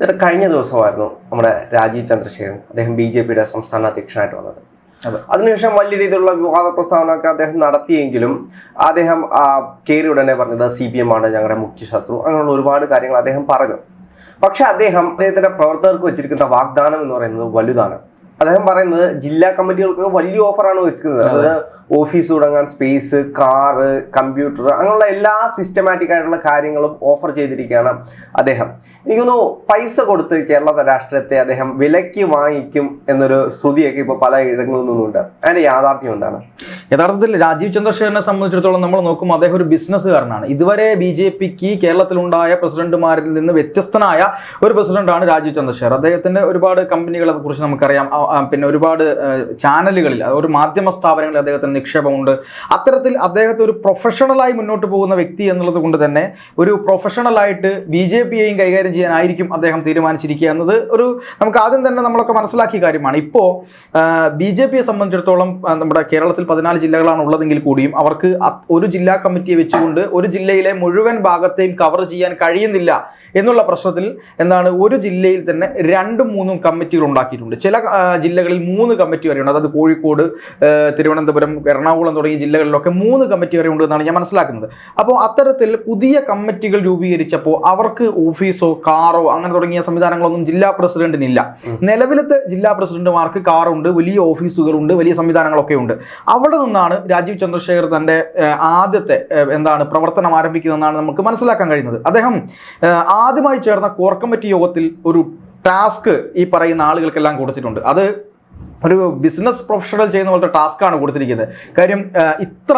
ഇതിന്റെ കഴിഞ്ഞ ദിവസമായിരുന്നു നമ്മുടെ രാജീവ് ചന്ദ്രശേഖരൻ അദ്ദേഹം ബി ജെ പിയുടെ സംസ്ഥാന അധ്യക്ഷനായിട്ട് വന്നത്. അതെ. അതിനുശേഷം വലിയ രീതിയിലുള്ള വിവാദ പ്രസ്താവനയൊക്കെ അദ്ദേഹം നടത്തിയെങ്കിലും അദ്ദേഹം കയറി ഉടനെ പറഞ്ഞത് സി പി എം ആണ് ഞങ്ങളുടെ മുഖ്യ ശത്രു അങ്ങനെയുള്ള ഒരുപാട് കാര്യങ്ങൾ അദ്ദേഹം പറഞ്ഞു. പക്ഷെ അദ്ദേഹം അദ്ദേഹത്തിന്റെ പ്രവർത്തകർക്ക് വെച്ചിരിക്കുന്ന വാഗ്ദാനം എന്ന് പറയുന്നത് വലുതാണ്. അദ്ദേഹം പറയുന്നത് ജില്ലാ കമ്മിറ്റികൾക്ക് വലിയ ഓഫറാണ് വെച്ചിരിക്കുന്നത്. അതായത് ഓഫീസ് തുടങ്ങാൻ സ്പേസ് കാറ് കമ്പ്യൂട്ടർ അങ്ങനെയുള്ള എല്ലാ സിസ്റ്റമാറ്റിക് ആയിട്ടുള്ള കാര്യങ്ങളും ഓഫർ ചെയ്തിരിക്കുകയാണ് അദ്ദേഹം. എനിക്കൊന്നു പൈസ കൊടുത്ത് കേരള രാഷ്ട്രീയത്തെ അദ്ദേഹം വിലയ്ക്ക് വാങ്ങിക്കും എന്നൊരു ശ്രുതിയൊക്കെ ഇപ്പോൾ പല ഇടങ്ങളിൽ നിന്നുണ്ട് അതിന്റെ യാഥാർത്ഥ്യം എന്താണ്? യഥാർത്ഥത്തിൽ രാജീവ് ചന്ദ്രശേഖരനെ സംബന്ധിച്ചിടത്തോളം നമ്മൾ നോക്കുമ്പോൾ അദ്ദേഹം ഒരു ബിസിനസ്സുകാരനാണ്. ഇതുവരെ ബി ജെ പിക്ക് കേരളത്തിലുണ്ടായ പ്രസിഡന്റുമാരിൽ നിന്ന് വ്യത്യസ്തനായ ഒരു പ്രസിഡന്റാണ് രാജീവ് ചന്ദ്രശേഖർ. അദ്ദേഹത്തിന്റെ ഒരുപാട് കമ്പനികളെ കുറിച്ച് നമുക്കറിയാം. പിന്നെ ഒരുപാട് ചാനലുകളിൽ ഒരു മാധ്യമ സ്ഥാപനങ്ങളിൽ അദ്ദേഹത്തിന് നിക്ഷേപമുണ്ട്. അത്തരത്തിൽ അദ്ദേഹത്തെ ഒരു പ്രൊഫഷണലായി മുന്നോട്ട് പോകുന്ന വ്യക്തി എന്നുള്ളത് കൊണ്ട് തന്നെ ഒരു പ്രൊഫഷണലായിട്ട് ബി ജെ പിയെയും കൈകാര്യം ചെയ്യാനായിരിക്കും അദ്ദേഹം തീരുമാനിച്ചിരിക്കുക എന്നത് ഒരു നമുക്ക് ആദ്യം തന്നെ നമ്മളൊക്കെ മനസ്സിലാക്കിയ കാര്യമാണ്. ഇപ്പോൾ ബി ജെ പിയെ സംബന്ധിച്ചിടത്തോളം നമ്മുടെ കേരളത്തിൽ പതിനാല് ജില്ലകളാണ് ഉള്ളതെങ്കിൽ കൂടിയും അവർക്ക് ഒരു ജില്ലാ കമ്മിറ്റിയെ വെച്ചുകൊണ്ട് ഒരു ജില്ലയിലെ മുഴുവൻ ഭാഗത്തെയും കവർ ചെയ്യാൻ കഴിയുന്നില്ല എന്നുള്ള പ്രശ്നത്തിൽ എന്താണ് ഒരു ജില്ലയിൽ തന്നെ രണ്ടും മൂന്നും കമ്മിറ്റികൾ ഉണ്ടാക്കിയിട്ടുണ്ട്. ചില ജില്ലകളിൽ മൂന്ന് കമ്മിറ്റി വരെയുണ്ട്. അതായത് കോഴിക്കോട് തിരുവനന്തപുരം എറണാകുളം തുടങ്ങിയ ജില്ലകളിലൊക്കെ മൂന്ന് കമ്മിറ്റി വരെ ഉണ്ട് എന്നാണ് ഞാൻ മനസ്സിലാക്കുന്നത്. അപ്പോൾ അത്തരത്തിൽ പുതിയ കമ്മിറ്റികൾ രൂപീകരിച്ചപ്പോൾ അവർക്ക് ഓഫീസോ കാറോ അങ്ങനെ തുടങ്ങിയ സംവിധാനങ്ങളൊന്നും ജില്ലാ പ്രസിഡന്റിനില്ല. നിലവിലത്തെ ജില്ലാ പ്രസിഡന്റുമാർക്ക് കാറുണ്ട് വലിയ ഓഫീസുകളുണ്ട് വലിയ സംവിധാനങ്ങളൊക്കെ ഉണ്ട്. അവിടെ നിന്നാണ് രാജീവ് ചന്ദ്രശേഖർ തന്റെ ആദ്യത്തെ എന്താണ് പ്രവർത്തനം ആരംഭിക്കുന്നതെന്നാണ് നമുക്ക് മനസ്സിലാക്കാൻ കഴിയുന്നത്. അദ്ദേഹം ആദ്യമായി ചേർന്ന കോർ കമ്മിറ്റി യോഗത്തിൽ ഒരു ടാസ്ക് ഈ പറയുന്ന ആളുകൾക്കെല്ലാം കൊടുത്തിട്ടുണ്ട്. അത് ഒരു ബിസിനസ് പ്രൊഫഷണൽ ചെയ്യുന്ന പോലത്തെ ടാസ്ക്കാണ് കൊടുത്തിരിക്കുന്നത്. കാര്യം ഇത്ര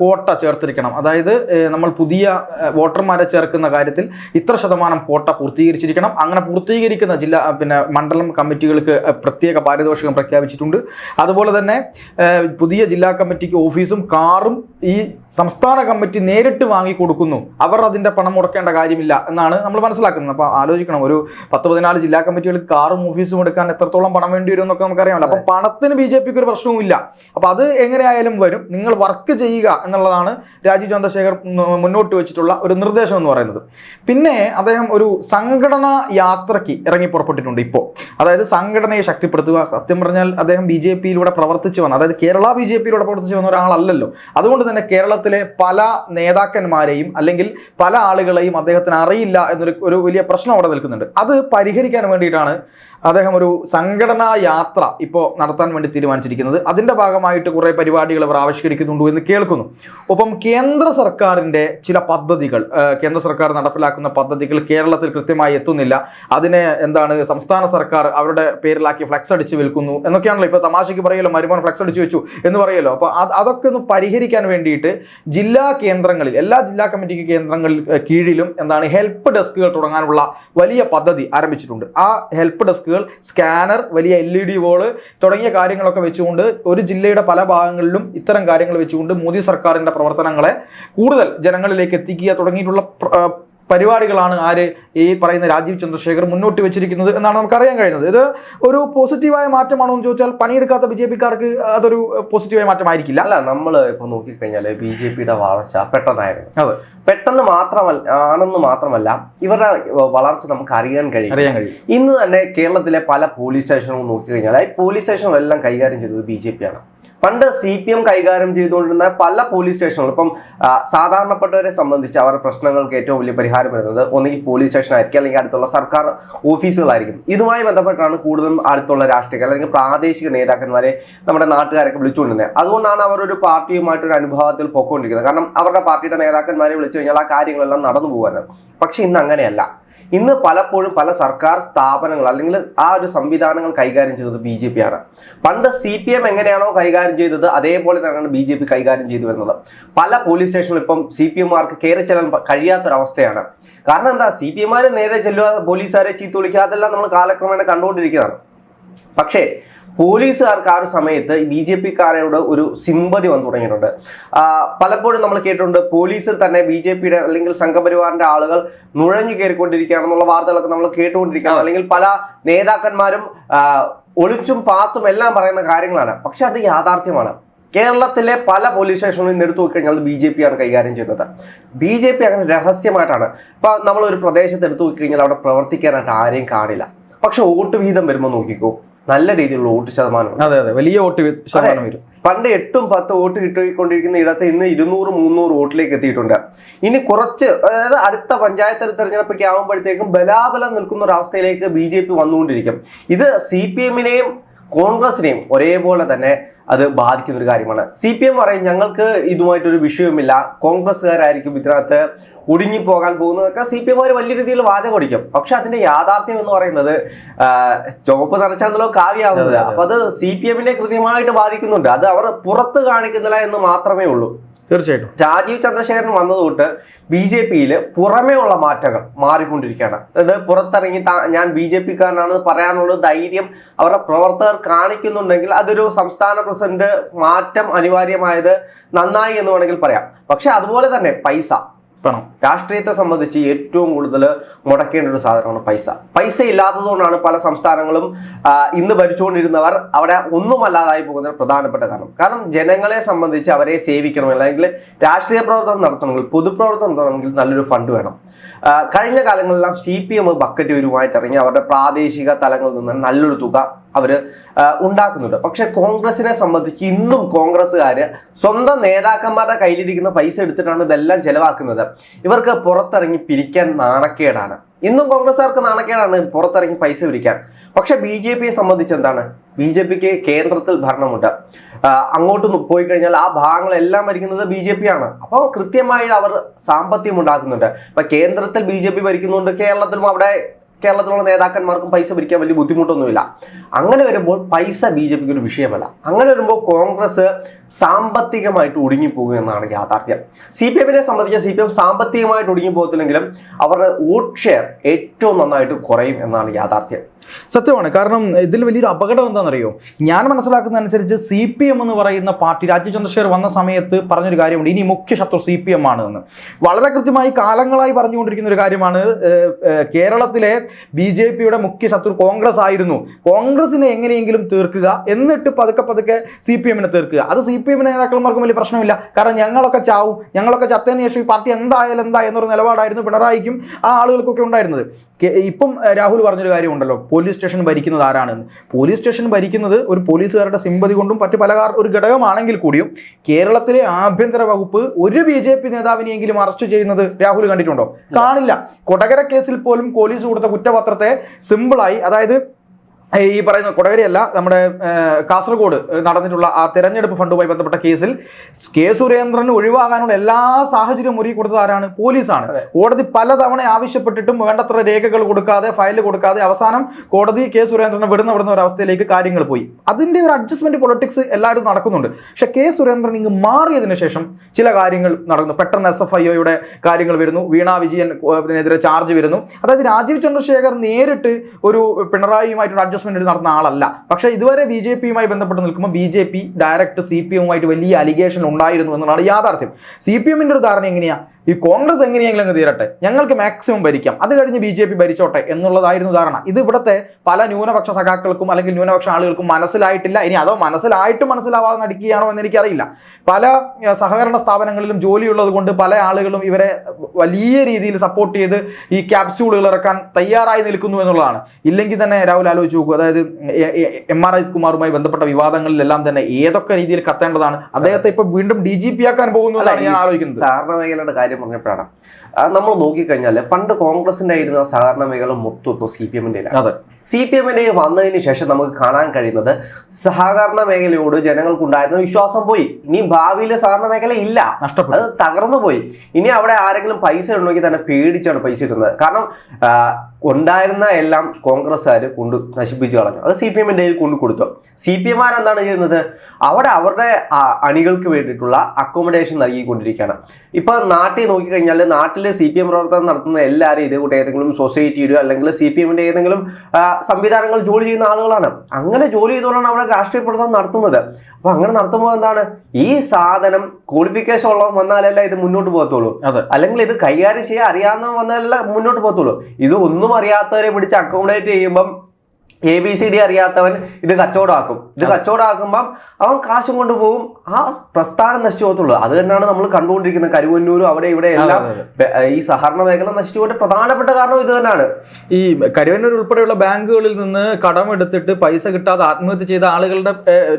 കോട്ട ചേർത്തിരിക്കണം. അതായത് നമ്മൾ പുതിയ വോട്ടർമാരെ ചേർക്കുന്ന കാര്യത്തിൽ ഇത്ര ശതമാനം കോട്ട പൂർത്തീകരിച്ചിരിക്കണം. അങ്ങനെ പൂർത്തീകരിക്കുന്ന ജില്ല പിന്നെ മണ്ഡലം കമ്മിറ്റികൾക്ക് പ്രത്യേക പാരിതോഷികം പ്രഖ്യാപിച്ചിട്ടുണ്ട്. അതുപോലെ തന്നെ പുതിയ ജില്ലാ കമ്മിറ്റിക്ക് ഓഫീസും കാറും ഈ സംസ്ഥാന കമ്മിറ്റി നേരിട്ട് വാങ്ങിക്കൊടുക്കുന്നു അവർ അതിന്റെ പണം മുടക്കേണ്ട കാര്യമില്ല എന്നാണ് നമ്മൾ മനസ്സിലാക്കുന്നത്. അപ്പോൾ ആലോചിക്കണം ഒരു പത്ത് പതിനാല് ജില്ലാ കമ്മിറ്റികൾക്ക് കാറും ഓഫീസും എടുക്കാൻ എത്രത്തോളം പണം വേണ്ടി വരും എന്നൊക്കെ നമുക്കറിയാമല്ലോ. അപ്പൊ പണത്തിന് ബി ജെ പിക്ക് ഒരു പ്രശ്നവുമില്ല. അപ്പൊ അത് എങ്ങനെയായാലും വരും. നിങ്ങൾ വർക്ക് ചെയ്യുക എന്നുള്ളതാണ് രാജീവ് ചന്ദ്രശേഖർ മുന്നോട്ട് വെച്ചിട്ടുള്ള ഒരു നിർദ്ദേശം എന്ന് പറയുന്നത്. പിന്നെ അദ്ദേഹം ഒരു സംഘടനാ യാത്രയ്ക്ക് ഇറങ്ങി പുറപ്പെട്ടിട്ടുണ്ട് ഇപ്പോൾ. അതായത് സംഘടനയെ ശക്തിപ്പെടുത്തുക. സത്യം പറഞ്ഞാൽ അദ്ദേഹം ബി ജെ പിയിലൂടെ പ്രവർത്തിച്ചു വന്ന അതായത് കേരള ബി ജെ പിയിലൂടെ പ്രവർത്തിച്ചു വന്ന ഒരാളല്ലല്ലോ. അതുകൊണ്ട് തന്നെ കേരളത്തിലെ പല നേതാക്കന്മാരെയും അല്ലെങ്കിൽ പല ആളുകളെയും അദ്ദേഹത്തിന് അറിയില്ല എന്നൊരു ഒരു വലിയ പ്രശ്നം അവിടെ നിൽക്കുന്നുണ്ട്. അത് പരിഹരിക്കാൻ വേണ്ടിയിട്ടാണ് അദ്ദേഹം ഒരു സംഘടനാ യാത്ര ഇപ്പോൾ നടത്താൻ വേണ്ടി തീരുമാനിച്ചിരിക്കുന്നത്. അതിന്റെ ഭാഗമായിട്ട് കുറേ പരിപാടികൾ അവർ ആവിഷ്കരിക്കുന്നുണ്ടോ എന്ന് കേൾക്കുന്നു. ഒപ്പം കേന്ദ്ര സർക്കാരിന്റെ ചില പദ്ധതികൾ കേന്ദ്ര സർക്കാർ നടപ്പിലാക്കുന്ന പദ്ധതികൾ കേരളത്തിൽ കൃത്യമായി എത്തുന്നില്ല. അതിനെ എന്താണ് സംസ്ഥാന സർക്കാർ അവരുടെ പേരിലാക്കി ഫ്ലക്സ് അടിച്ച് വിൽക്കുന്നു എന്നൊക്കെയാണല്ലോ. ഇപ്പോൾ തമാശയ്ക്ക് പറയല്ലോ മരുമോൻ ഫ്ലക്സ് അടിച്ച് വെച്ചു എന്ന് പറയല്ലോ. അപ്പോൾ അതൊക്കെ ഒന്ന് പരിഹരിക്കാൻ വേണ്ടിയിട്ട് ജില്ലാ കേന്ദ്രങ്ങളിൽ എല്ലാ ജില്ലാ കമ്മിറ്റി കേന്ദ്രങ്ങളിൽ കീഴിലും എന്താണ് ഹെൽപ്പ് ഡെസ്കുകൾ തുടങ്ങാനുള്ള വലിയ പദ്ധതി ആരംഭിച്ചിട്ടുണ്ട്. ആ ഹെൽപ്പ് ഡെസ്കുകൾ സ്കാനർ വലിയ എൽ ഇ ഡി വോൾ തുടങ്ങിയ കാര്യങ്ങളൊക്കെ വെച്ചുകൊണ്ട് ഒരു ജില്ലയുടെ പല ഭാഗങ്ങളിലും ഇത്തരം കാര്യങ്ങൾ വെച്ചുകൊണ്ട് മോദി സർക്കാരിന്റെ പ്രവർത്തനങ്ങളെ കൂടുതൽ ജനങ്ങളിലേക്ക് എത്തിക്കുക തുടങ്ങിയിട്ടുള്ള പരിപാടികളാണ് ആര് ഈ പറയുന്ന രാജീവ് ചന്ദ്രശേഖർ മുന്നോട്ട് വെച്ചിരിക്കുന്നത് എന്നാണ് നമുക്ക് അറിയാൻ കഴിയുന്നത്. ഇത് ഒരു പോസിറ്റീവായ മാറ്റമാണോ എന്ന് ചോദിച്ചാൽ പണിയെടുക്കാത്ത ബി ജെ പിക്കാർക്ക് അതൊരു പോസിറ്റീവായ മാറ്റമായിരിക്കില്ല. അല്ല നമ്മൾ ഇപ്പോൾ നോക്കിക്കഴിഞ്ഞാൽ ബി ജെ പിയുടെ വളർച്ച പെട്ടെന്നായിരുന്നു. അതെ. പെട്ടെന്ന് മാത്രമല്ല ആണെന്ന് മാത്രമല്ല ഇവരുടെ വളർച്ച നമുക്ക് അറിയാൻ കഴിയും. അറിയാൻ കഴിയും. ഇന്ന് തന്നെ കേരളത്തിലെ പല പോലീസ് സ്റ്റേഷനുകൾ നോക്കിക്കഴിഞ്ഞാൽ ഈ പോലീസ് സ്റ്റേഷനുകളെല്ലാം കൈകാര്യം ചെയ്തത് ബി ജെ പി ആണ്. പണ്ട് സി പി എം കൈകാര്യം ചെയ്തുകൊണ്ടിരുന്ന പല പോലീസ് സ്റ്റേഷനുകളും ഇപ്പം സാധാരണപ്പെട്ടവരെ സംബന്ധിച്ച് അവരുടെ പ്രശ്നങ്ങൾക്ക് ഏറ്റവും വലിയ പരിഹാരം വരുന്നത് ഒന്നുകിൽ പോലീസ് സ്റ്റേഷൻ ആയിരിക്കും അല്ലെങ്കിൽ അടുത്തുള്ള സർക്കാർ ഓഫീസുകളായിരിക്കും. ഇതുമായി ബന്ധപ്പെട്ടാണ് കൂടുതലും അടുത്തുള്ള രാഷ്ട്രീയ അല്ലെങ്കിൽ പ്രാദേശിക നേതാക്കന്മാരെ നമ്മുടെ നാട്ടുകാരൊക്കെ വിളിച്ചുകൊണ്ടിരുന്നത്. അതുകൊണ്ടാണ് അവർ ഒരു പാർട്ടിയുമായിട്ടൊരു അനുഭവത്തിൽ പൊക്കോണ്ടിരിക്കുന്നത്. കാരണം അവരുടെ പാർട്ടിയുടെ നേതാക്കന്മാരെ വിളിച്ചു കഴിഞ്ഞാൽ ആ കാര്യങ്ങളെല്ലാം നടന്നു പോകുമായിരുന്നു പക്ഷെ ഇന്ന് അങ്ങനെയല്ല. ഇന്ന് പലപ്പോഴും പല സർക്കാർ സ്ഥാപനങ്ങൾ അല്ലെങ്കിൽ ആ ഒരു സംവിധാനങ്ങൾ കൈകാര്യം ചെയ്തത് ബി ജെ പി ആണ്. പണ്ട് സി പി എം എങ്ങനെയാണോ കൈകാര്യം ചെയ്തത് അതേപോലെ തന്നെയാണ് ബി ജെ പി കൈകാര്യം ചെയ്തു വരുന്നത്. പല പോലീസ് സ്റ്റേഷനിലും ഇപ്പം സി പി എംമാർക്ക് കയറി ചെല്ലാൻ കഴിയാത്തൊരവസ്ഥയാണ്. കാരണം എന്താ സി പി എംമാർ നേരെ ചെല്ലുക പോലീസുകാരെ ചീത്ത വിളിക്കുക അതെല്ലാം നമ്മൾ കാലക്രമേണ കണ്ടുകൊണ്ടിരിക്കുന്നതാണ്. പക്ഷേ പോലീസുകാർക്ക് ആ ഒരു സമയത്ത് ബി ജെ പിക്കാരോട് ഒരു സിമ്പതി വന്നു തുടങ്ങിയിട്ടുണ്ട്. പലപ്പോഴും നമ്മൾ കേട്ടിട്ടുണ്ട് പോലീസിൽ തന്നെ ബി ജെ പിയുടെ അല്ലെങ്കിൽ സംഘപരിവാറിന്റെ ആളുകൾ നുഴഞ്ഞു കയറിക്കൊണ്ടിരിക്കുകയാണെന്നുള്ള വാർത്തകളൊക്കെ നമ്മൾ കേട്ടുകൊണ്ടിരിക്കുകയാണ്. അല്ലെങ്കിൽ പല നേതാക്കന്മാരും ഒളിച്ചും പാത്തും എല്ലാം പറയുന്ന കാര്യങ്ങളാണ്. പക്ഷെ അത് യാഥാർത്ഥ്യമാണ്. കേരളത്തിലെ പല പോലീസ് സ്റ്റേഷനുകളിൽ നിന്ന് എടുത്തു നോക്കിക്കഴിഞ്ഞാൽ ബി ജെ പി ആണ് കൈകാര്യം ചെയ്യുന്നത്. ബി ജെ പി അങ്ങനെ രഹസ്യമായിട്ടാണ്. ഇപ്പൊ നമ്മൾ ഒരു പ്രദേശത്ത് എടുത്തു നോക്കിക്കഴിഞ്ഞാൽ അവിടെ പ്രവർത്തിക്കാനായിട്ട് ആരെയും കാണില്ല. പക്ഷെ വോട്ട് വീതം വരുമ്പോൾ നോക്കിക്കോ. നല്ല രീതിയിലുള്ള വോട്ട് ശതമാനം അതെ അതെ. വലിയ വോട്ട് ശതമാനം വരും. പണ്ട് എട്ടും പത്ത് വോട്ട് കിട്ടിക്കൊണ്ടിരിക്കുന്ന ഇടത്ത് ഇന്ന് ഇരുന്നൂറ് മുന്നൂറ് വോട്ടിലേക്ക് എത്തിയിട്ടുണ്ട്. ഇനി കുറച്ച് അതായത് അടുത്ത പഞ്ചായത്ത് തെരഞ്ഞെടുപ്പൊക്കെ ആകുമ്പോഴത്തേക്കും ബലാബലം നിൽക്കുന്ന ഒരു അവസ്ഥയിലേക്ക് ബി ജെ പി വന്നുകൊണ്ടിരിക്കും. ഇത് സി പി എമ്മിനെയും കോൺഗ്രസിനെയും ഒരേപോലെ തന്നെ അത് ബാധിക്കുന്ന ഒരു കാര്യമാണ്. സി പി എം പറയും ഞങ്ങൾക്ക് ഇതുമായിട്ടൊരു വിഷയവുമില്ല. കോൺഗ്രസ്സുകാരായിരിക്കും ഇതിനകത്ത് ഒടുങ്ങിപ്പോകാൻ പോകുന്നതൊക്കെ സി പി എമ്മാർ വലിയ രീതിയിൽ വാചകം അടിക്കും. പക്ഷെ അതിന്റെ യാഥാർത്ഥ്യം എന്ന് പറയുന്നത് ചുവപ്പ് നിറച്ചാണല്ലോ കാവ്യാവുന്നത്. അപ്പൊ അത് സി പി എമ്മിനെ കൃത്യമായിട്ട് ബാധിക്കുന്നുണ്ട്. അത് അവർ പുറത്ത് കാണിക്കുന്നില്ല എന്ന് മാത്രമേ ഉള്ളൂ. തീർച്ചയായിട്ടും. രാജീവ് ചന്ദ്രശേഖരൻ വന്നത് തൊട്ട് ബി ജെ പിയിൽ പുറമേ ഉള്ള മാറ്റങ്ങൾ മാറിക്കൊണ്ടിരിക്കുകയാണ്. അതായത് പുറത്തിറങ്ങി ഞാൻ ബി ജെ പിക്കാരനാണ് പറയാനുള്ള ധൈര്യം അവരുടെ പ്രവർത്തകർ കാണിക്കുന്നുണ്ടെങ്കിൽ അതൊരു സംസ്ഥാന പ്രസിഡന്റ് മാറ്റം അനിവാര്യമായത് നന്നായി എന്ന് വേണമെങ്കിൽ പറയാം. പക്ഷെ അതുപോലെ തന്നെ പൈസ. പണം രാഷ്ട്രീയത്തെ സംബന്ധിച്ച് ഏറ്റവും കൂടുതൽ മുടക്കേണ്ട ഒരു സാധനമാണ് പൈസ. പൈസ ഇല്ലാത്തതുകൊണ്ടാണ് പല സംസ്ഥാനങ്ങളും ഇന്ന് ഭരിച്ചുകൊണ്ടിരുന്നവർ അവിടെ ഒന്നുമല്ലാതായി പോകുന്ന പ്രധാനപ്പെട്ട കാരണം. കാരണം ജനങ്ങളെ സംബന്ധിച്ച് അവരെ സേവിക്കണം അല്ലെങ്കിൽ രാഷ്ട്രീയ പ്രവർത്തനം നടത്തണമെങ്കിൽ പൊതുപ്രവർത്തനം നടത്തണമെങ്കിൽ നല്ലൊരു ഫണ്ട് വേണം. കഴിഞ്ഞ കാലങ്ങളിലെല്ലാം സി പി എം ബക്കറ്റ് വരുമായിട്ട് ഇറങ്ങി അവരുടെ പ്രാദേശിക തലങ്ങളിൽ നിന്ന് നല്ലൊരു തുക അവർ ഉണ്ടാക്കുന്നുണ്ട്. പക്ഷെ കോൺഗ്രസിനെ സംബന്ധിച്ച് ഇന്നും കോൺഗ്രസ്സുകാർ സ്വന്തം നേതാക്കന്മാരുടെ കയ്യിലിരിക്കുന്ന പൈസ എടുത്തിട്ടാണ് ഇതെല്ലാം ചെലവാക്കുന്നത്. ഇവർക്ക് പുറത്തിറങ്ങി പിരിക്കാൻ നാണക്കേടാണ്. ഇന്നും കോൺഗ്രസ്സുകാർക്ക് നാണക്കേടാണ് പുറത്തിറങ്ങി പൈസ പിരിക്കാൻ. പക്ഷെ ബി ജെ പിയെ സംബന്ധിച്ച് എന്താണ്? ബി ജെ പിക്ക് കേന്ദ്രത്തിൽ ഭരണമുണ്ട്. അങ്ങോട്ട് പോയി കഴിഞ്ഞാൽ ആ ഭാഗങ്ങളെല്ലാം ഭരിക്കുന്നത് ബി ജെ പി ആണ് അപ്പോൾ കൃത്യമായി അവർ സാമ്പത്തികം ഉണ്ടാക്കുന്നുണ്ട്. ഇപ്പം കേന്ദ്രത്തിൽ ബി ജെ പി ഭരിക്കുന്നുണ്ട് കേരളത്തിലും അവിടെ കേരളത്തിലുള്ള നേതാക്കന്മാർക്കും പൈസ പിരിക്കാൻ വലിയ ബുദ്ധിമുട്ടൊന്നുമില്ല. അങ്ങനെ വരുമ്പോൾ പൈസ ബി ജെ പിക്ക് ഒരു വിഷയമല്ല. അങ്ങനെ വരുമ്പോൾ കോൺഗ്രസ് സാമ്പത്തികമായിട്ട് ഒടുങ്ങിപ്പോകും എന്നാണ് യാഥാർത്ഥ്യം. സി പി എമ്മിനെ സംബന്ധിച്ച് സി പി എം സാമ്പത്തികമായിട്ട് ഒടുങ്ങിപ്പോകത്തില്ലെങ്കിലും അവരുടെ വോട്ട് ഷെയർ ഏറ്റവും നന്നായിട്ട് കുറയും എന്നാണ് യാഥാർത്ഥ്യം. സത്യമാണ്. കാരണം ഇതിൽ വലിയൊരു അപകടം എന്താണെന്നറിയോ? ഞാൻ മനസ്സിലാക്കുന്നതനുസരിച്ച് സി പി എം എന്ന് പറയുന്ന പാർട്ടി രാജീവ് ചന്ദ്രശേഖർ വന്ന സമയത്ത് പറഞ്ഞൊരു കാര്യമുണ്ട്. ഇനി മുഖ്യ ശത്രു സി പി എം ആണ് എന്ന്. വളരെ കൃത്യമായി കാലങ്ങളായി പറഞ്ഞുകൊണ്ടിരിക്കുന്ന ഒരു കാര്യമാണ് കേരളത്തിലെ ബി ജെ പിയുടെ മുഖ്യ ശത്രു കോൺഗ്രസ് ആയിരുന്നു കോൺഗ്രസിനെ എങ്ങനെയെങ്കിലും തീർക്കുക എന്നിട്ട് പതുക്കെ പതുക്കെ സി പി എമ്മിനെ തീർക്കുക. അത് സി പി എം നേതാക്കന്മാർക്കും വലിയ പ്രശ്നമില്ല. കാരണം ഞങ്ങളൊക്കെ ചാവും. ഞങ്ങളൊക്കെ ചത്തതിന് ശേഷം ഈ പാർട്ടി എന്തായാലും എന്താ എന്നൊരു നിലപാടായിരുന്നു പിണറായിക്കും ആ ആളുകൾക്കൊക്കെ ഉണ്ടായിരുന്നത്. ഇപ്പം രാഹുൽ പറഞ്ഞൊരു കാര്യമുണ്ടല്ലോ പോലീസ് സ്റ്റേഷൻ ഭരിക്കുന്നത് ആരാണെന്ന്. പോലീസ് സ്റ്റേഷൻ ഭരിക്കുന്നത് ഒരു പോലീസുകാരുടെ സിമ്പതി കൊണ്ടും മറ്റു പല ഒരു ഘടകമാണെങ്കിൽ കൂടിയും കേരളത്തിലെ ആഭ്യന്തര വകുപ്പ് ഒരു ബി ജെ പി നേതാവിനെയെങ്കിലും അറസ്റ്റ് ചെയ്യുന്നത് രാഹുൽ കണ്ടിട്ടുണ്ടോ? കാണില്ല. കൊടകര കേസിൽ പോലും പോലീസ് കൊടുത്ത കുറ്റപത്രത്തെ സിമ്പിളായി അതായത് ഈ പറയുന്ന കൊടകരയല്ല നമ്മുടെ കാസർഗോഡ് നടന്നിട്ടുള്ള ആ തെരഞ്ഞെടുപ്പ് ഫണ്ടുമായി ബന്ധപ്പെട്ട കേസിൽ കെ സുരേന്ദ്രന് ഒഴിവാകാനുള്ള എല്ലാ സാഹചര്യവും ഒരുക്കി കൊടുത്തത് ആരാണ്? പോലീസാണ്. കോടതി പലതവണ ആവശ്യപ്പെട്ടിട്ടും വേണ്ടത്ര രേഖകൾ കൊടുക്കാതെ ഫയൽ കൊടുക്കാതെ അവസാനം കോടതി കെ സുരേന്ദ്രനെ വിടുന്ന വിടുന്ന ഒരു അവസ്ഥയിലേക്ക് കാര്യങ്ങൾ പോയി. അതിന്റെ ഒരു അഡ്ജസ്റ്റ്മെന്റ് പൊളിറ്റിക്സ് എല്ലാവരും നടക്കുന്നുണ്ട്. പക്ഷെ കെ സുരേന്ദ്രൻ ഇങ്ങ് മാറിയതിനു ശേഷം ചില കാര്യങ്ങൾ നടന്നു. പെട്ടെന്ന് എസ് എഫ് ഐ ഒയുടെ കാര്യങ്ങൾ വരുന്നു. വീണ വിജയൻ എതിരെ ചാർജ് വരുന്നു. അതായത് രാജീവ് ചന്ദ്രശേഖർ നേരിട്ട് ഒരു പിണറായിയുമായിട്ടൊരു അഡ്ജസ്റ്റ്മെന്റ് നടത്തുന്ന ആളല്ല. പക്ഷേ ഇതുവരെ ബി ജെ പിയുമായി ബന്ധപ്പെട്ട് നിൽക്കുമ്പോൾ B J P direct C P എമ്മുമായിട്ട് വലിയ അലിഗേഷൻ ഉണ്ടായിരുന്നു എന്നുള്ളതാണ് യാഥാർത്ഥ്യം. സി പി എമ്മിന്റെ ഒരു ധാരണ എങ്ങനെയാ? ഈ കോൺഗ്രസ് എങ്ങനെയെങ്കിലും അങ്ങ് തീരട്ടെ. ഞങ്ങൾക്ക് മാക്സിമം ഭരിക്കാം. അത് കഴിഞ്ഞ് ബി ജെ പി ഭരിച്ചോട്ടെ എന്നുള്ളതായിരുന്നു ധാരണ. ഇത് ഇവിടുത്തെ പല ന്യൂനപക്ഷ സഖാക്കൾക്കും അല്ലെങ്കിൽ ന്യൂനപക്ഷ ആളുകൾക്കും മനസ്സിലായിട്ടില്ല. ഇനി അതോ മനസ്സിലായിട്ട് മനസ്സിലാവാതെ നടിക്കുകയാണോ എന്ന് എനിക്കറിയില്ല പല സഹകരണ സ്ഥാപനങ്ങളിലും ജോലിയുള്ളത് കൊണ്ട് പല ആളുകളും ഇവരെ വലിയ രീതിയിൽ സപ്പോർട്ട് ചെയ്ത് ഈ ക്യാപ്സ്യൂളുകൾ ഇറക്കാൻ തയ്യാറായി നിൽക്കുന്നു എന്നുള്ളതാണ്. ഇല്ലെങ്കിൽ തന്നെ രാഹുൽ ആലോചിച്ച് നോക്കൂ. അതായത് എം ആർ കുമാറുമായി ബന്ധപ്പെട്ട വിവാദങ്ങളിലെല്ലാം തന്നെ ഏതൊക്കെ രീതിയിൽ കത്തേണ്ടതാണ്? അദ്ദേഹത്തെ ഇപ്പൊ വീണ്ടും ഡി ജി പി ആക്കാൻ പോകുന്നു ഞാൻ ആലോചിക്കുന്നത്. മേഖലയുടെ കാര്യം এবং এর প্রাণা ആ, നമ്മൾ നോക്കിക്കഴിഞ്ഞാൽ പണ്ട് കോൺഗ്രസിന്റെ ആയിരുന്ന സഹകരണ മേഖല മൊത്തം ഇപ്പോൾ സി പി എമ്മിന്റെ അതെ. സി പി എമ്മിന്റെ വന്നതിന് ശേഷം നമുക്ക് കാണാൻ കഴിയുന്നത് സഹകരണ മേഖലയോട് ജനങ്ങൾക്കുണ്ടായിരുന്ന വിശ്വാസം പോയി. ഇനി ഭാവിയിൽ സഹകരണ മേഖല ഇല്ല. അത് തകർന്നു പോയി. ഇനി അവിടെ ആരെങ്കിലും പൈസ ഉണ്ടെങ്കിൽ തന്നെ പേടിച്ചാണ് പൈസ ഇടുന്നത്. കാരണം ഉണ്ടായിരുന്ന എല്ലാം കോൺഗ്രസ്സുകാർ കൊണ്ട് നശിപ്പിച്ചു കളഞ്ഞു. അത് സി പി എമ്മിന്റെ കയ്യിൽ കൊണ്ട് കൊടുത്തു. സി പി എം എന്താണ് ചെയ്യുന്നത്? അവിടെ അവരുടെ അണികൾക്ക് വേണ്ടിയിട്ടുള്ള അക്കോമഡേഷൻ നൽകിക്കൊണ്ടിരിക്കുകയാണ്. ഇപ്പൊ നാട്ടിൽ നോക്കിക്കഴിഞ്ഞാൽ നാട്ടിൽ സി പി എം പ്രവർത്തനം നടത്തുന്ന എല്ലാവരും ഇതേ കൂട്ടി ഏതെങ്കിലും സൊസൈറ്റിയുടെയോ അല്ലെങ്കിൽ സി പി എമ്മിന്റെ ഏതെങ്കിലും സംവിധാനങ്ങൾ ജോലി ചെയ്യുന്ന ആളുകളാണ്. അങ്ങനെ ജോലി ചെയ്തുകൊണ്ടാണ് അവിടെ രാഷ്ട്രീയ പ്രവർത്തനം നടത്തുന്നത്. അപ്പൊ അങ്ങനെ നടത്തുമ്പോൾ എന്താണ്? ഈ സാധനം ക്വാളിഫിക്കേഷൻ ഉള്ളവൻ വന്നാലല്ല ഇത് മുന്നോട്ട് പോകത്തുള്ളൂ. അല്ലെങ്കിൽ ഇത് കൈകാര്യം ചെയ്യാൻ അറിയാവുന്ന വന്നാലല്ല മുന്നോട്ട് പോകത്തുള്ളൂ. ഇത് ഒന്നും അറിയാത്തവരെ പിടിച്ച് അക്കോമഡേറ്റ് ചെയ്യുമ്പം എ ബി സി ഡി അറിയാത്തവൻ ഇത് കച്ചവടമാക്കും. ഇത് കച്ചവടമാക്കുമ്പം അവൻ കാശും കൊണ്ടുപോകും ആ പ്രസ്ഥാനം നശിച്ചു പോകത്തുള്ളൂ അത് തന്നെയാണ് നമ്മൾ കണ്ടുകൊണ്ടിരിക്കുന്നത് കരുവന്നൂരും അവിടെ ഇവിടെ എല്ലാം ഈ സഹകരണ മേഖല നശിച്ചു പോയിട്ട് പ്രധാനപ്പെട്ട കാരണം ഇത് തന്നെയാണ്. ഈ കരുവന്നൂർ ഉൾപ്പെടെയുള്ള ബാങ്കുകളിൽ നിന്ന് കടമെടുത്തിട്ട് പൈസ കിട്ടാതെ ആത്മഹത്യ ചെയ്ത ആളുകളുടെ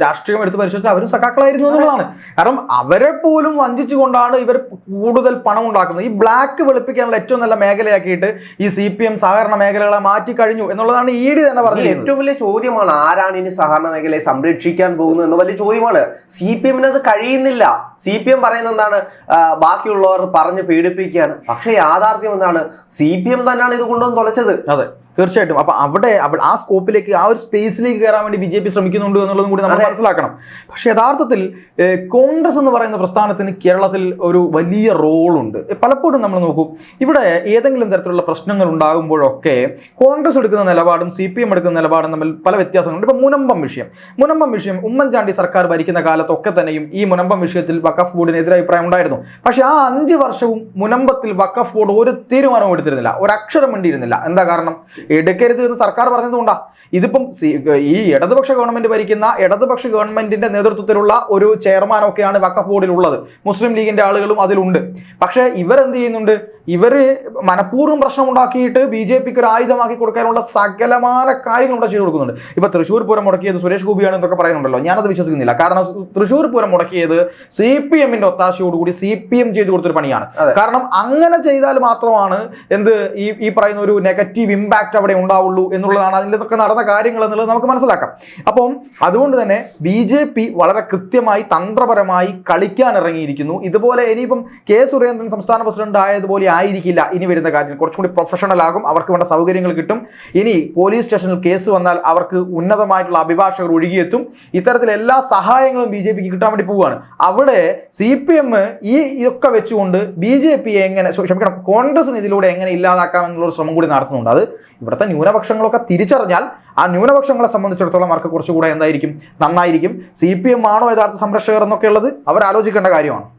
രാഷ്ട്രീയം എടുത്ത് പരിശോധിച്ചാൽ അവരും സഖാക്കളായിരുന്നു എന്നുള്ളതാണ്. കാരണം അവരെ പോലും വഞ്ചിച്ചുകൊണ്ടാണ് ഇവർ കൂടുതൽ പണം ഉണ്ടാക്കുന്നത്. ഈ ബ്ലാക്ക് വെളുപ്പിക്കാനുള്ള ഏറ്റവും നല്ല മേഖലയാക്കിയിട്ട് ഈ സി പി എം സഹകരണ മേഖലകളെ മാറ്റി കഴിഞ്ഞു എന്നുള്ളതാണ് ഇ ഡി തന്നെ പറഞ്ഞത് ഏറ്റവും വലിയ ചോദ്യമാണ്. ആരാണ് ഇനി സഹകരണ മേഖലയെ സംരക്ഷിക്കാൻ പോകുന്നത് എന്ന വലിയ ചോദ്യമാണ്. സി പി എമ്മിന് അത് കഴിയുന്നില്ല. സി പി എം പറയുന്ന എന്താണ്? ബാക്കിയുള്ളവർ പറഞ്ഞ് പീഡിപ്പിക്കുകയാണ്. പക്ഷെ യാഥാർത്ഥ്യം എന്താണ്? സി പി എം തന്നെയാണ് ഇത് കൊണ്ടുവന്ന് തുളച്ചത്. അതെ. തീർച്ചയായിട്ടും. അപ്പൊ അവിടെ ആ സ്കോപ്പിലേക്ക് ആ ഒരു സ്പേസിലേക്ക് കയറാൻ വേണ്ടി ബി ജെ പി ശ്രമിക്കുന്നുണ്ട് എന്നുള്ളതും കൂടി നമ്മൾ മനസ്സിലാക്കണം. പക്ഷെ യഥാർത്ഥത്തിൽ കോൺഗ്രസ് എന്ന് പറയുന്ന പ്രസ്ഥാനത്തിന് കേരളത്തിൽ ഒരു വലിയ റോളുണ്ട്. പലപ്പോഴും നമ്മൾ നോക്കൂ ഇവിടെ ഏതെങ്കിലും തരത്തിലുള്ള പ്രശ്നങ്ങൾ ഉണ്ടാകുമ്പോഴൊക്കെ കോൺഗ്രസ് എടുക്കുന്ന നിലപാടും സി പി എം എടുക്കുന്ന നിലപാടും തമ്മിൽ പല വ്യത്യാസങ്ങളുണ്ട്. ഇപ്പൊ മുനമ്പം വിഷയം. മുനമ്പം വിഷയം ഉമ്മൻചാണ്ടി സർക്കാർ ഭരിക്കുന്ന കാലത്തൊക്കെ തന്നെയും ഈ മുനമ്പം വിഷയത്തിൽ വഖഫ് ബോർഡിന് എതിരെ അഭിപ്രായം ഉണ്ടായിരുന്നു. പക്ഷെ ആ അഞ്ച് വർഷവും മുനമ്പത്തിൽ വഖഫ് ബോർഡ് ഒരു തീരുമാനവും എടുത്തിരുന്നില്ല. ഒരു അക്ഷരം വേണ്ടിയിരുന്നില്ല എന്താ കാരണം? എടുക്കരുത് എന്ന് സർക്കാർ പറഞ്ഞതുകൊണ്ടാ. ഇതിപ്പം ഈ ഇടതുപക്ഷ ഗവൺമെന്റ് ഭരിക്കുന്ന ഇടതുപക്ഷ ഗവൺമെന്റിന്റെ നേതൃത്വത്തിലുള്ള ഒരു ചെയർമാനൊക്കെയാണ് വക്കഫ് ബോർഡിലുള്ളത്. മുസ്ലിം ലീഗിന്റെ ആളുകളും അതിലുണ്ട്. പക്ഷേ ഇവരെന്ത് ചെയ്യുന്നുണ്ട്? ഇവർ മനഃപൂർവം പ്രശ്നമുണ്ടാക്കിയിട്ട് ബി ജെ പിക്ക് ഒരു ആയുധമാക്കി കൊടുക്കാനുള്ള സകലമായ കാര്യങ്ങൾ ഇവിടെ ചെയ്തു കൊടുക്കുന്നുണ്ട്. ഇപ്പൊ തൃശ്ശൂർ പൂരം മുടക്കിയത് സുരേഷ് ഗോപിയാണ് എന്നൊക്കെ പറയുന്നുണ്ടല്ലോ. ഞാനത് വിശ്വസിക്കുന്നില്ല. കാരണം തൃശ്ശൂർ പൂരം മുടക്കിയത് സി പി എമ്മിന്റെ ഒത്താശയോടുകൂടി സി പി എം ചെയ്തു കൊടുത്തൊരു പണിയാണ്. കാരണം അങ്ങനെ ചെയ്താൽ മാത്രമാണ് എന്ത് ഈ ഈ പറയുന്ന ഒരു നെഗറ്റീവ് ഇമ്പാക്റ്റ് അവിടെ ഉണ്ടാവുള്ളൂ എന്നുള്ളതാണ് അതിലൊക്കെ നടന്ന കാര്യങ്ങൾ എന്നുള്ളത് നമുക്ക് മനസ്സിലാക്കാം. അപ്പം അതുകൊണ്ട് തന്നെ ബി ജെ പി വളരെ കൃത്യമായി തന്ത്രപരമായി കളിക്കാൻ ഇറങ്ങിയിരിക്കുന്നു. ഇതുപോലെ ഇനിയിപ്പം കെ സുരേന്ദ്രൻ സംസ്ഥാന പ്രസിഡന്റ് ആയതുപോലെ ആയിരിക്കില്ല ഇനി വരുന്ന കാര്യത്തിൽ കുറച്ചുകൂടി പ്രൊഫഷണൽ ആകും അവർക്ക് വേണ്ട സൗകര്യങ്ങൾ കിട്ടും. ഇനി പോലീസ് സ്റ്റേഷനിൽ കേസ് വന്നാൽ അവർക്ക് ഉന്നതമായിട്ടുള്ള അഭിഭാഷകർ ഒഴുകിയെത്തും. ഇത്തരത്തിൽ എല്ലാ സഹായങ്ങളും ബി ജെ പിക്ക് കിട്ടാൻ വേണ്ടി പോവുകയാണ്. അവിടെ സി പി എം ഈ ഇതൊക്കെ വെച്ചുകൊണ്ട് ബി ജെ പിയെ എങ്ങനെ ക്ഷ- ക്ഷമിക്കണം കോൺഗ്രസിന് ഇതിലൂടെ എങ്ങനെ ഇല്ലാതാക്കാം എന്നുള്ള ശ്രമം കൂടി നടത്തുന്നുണ്ട്. അത് ഇവിടുത്തെ ന്യൂനപക്ഷങ്ങളൊക്കെ തിരിച്ചറിഞ്ഞാൽ ആ ന്യൂനപക്ഷങ്ങളെ സംബന്ധിച്ചിടത്തോളം അവർക്ക് കുറച്ചുകൂടെ എന്തായിരിക്കും? നന്നായിരിക്കും. സി പി എം ആണോ യഥാർത്ഥ സംരക്ഷകർ എന്നൊക്കെ ഉള്ളത് അവർ ആലോചിക്കേണ്ട കാര്യമാണ്.